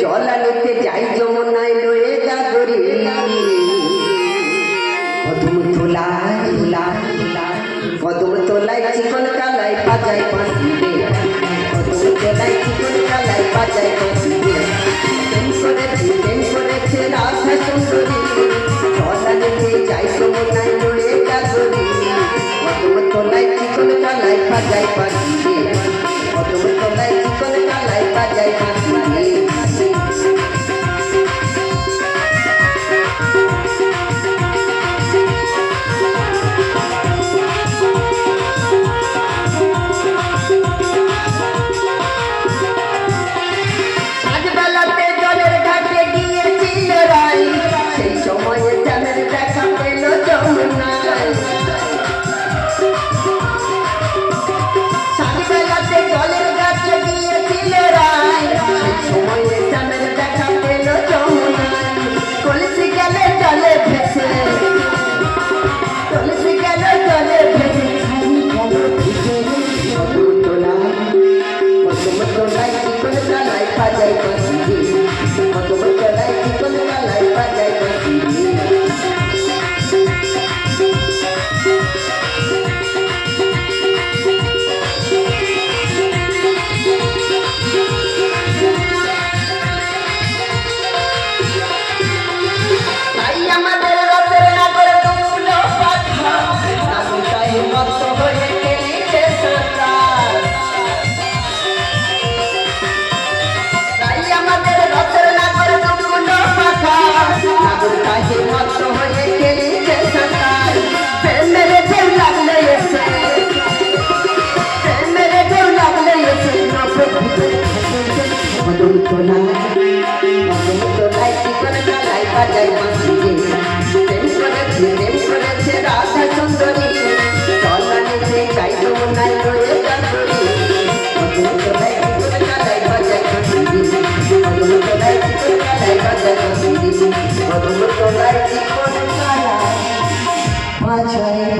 জল আলোতে যাই যমুনায় লয়ে গাগরি কদম তোলায় তোলায় কদম তোলায় চিকন কালাই বাজায় পাঁচি কদম তোলায় চিকন কালাই বাজায় পাঁচি রে প্রেম করেছে প্রেম জল যাই চিকন কালাই বাজায় পাঁচি কদম তোলায় চিকন Jesus. জীবন কালাই বাজাই মাসিকে প্রেম করেছে প্রেম করেছে রাধা সুন্দরী চলা নিচে যাই যমুনায় রয়ে কান্দুরি মধুর কোথায় জীবন কালাই বাজাই মাসিকে মধুর কোথায় জীবন কালাই বাজাই মাসিকে মধুর কোথায় জীবন কালাই বাজাই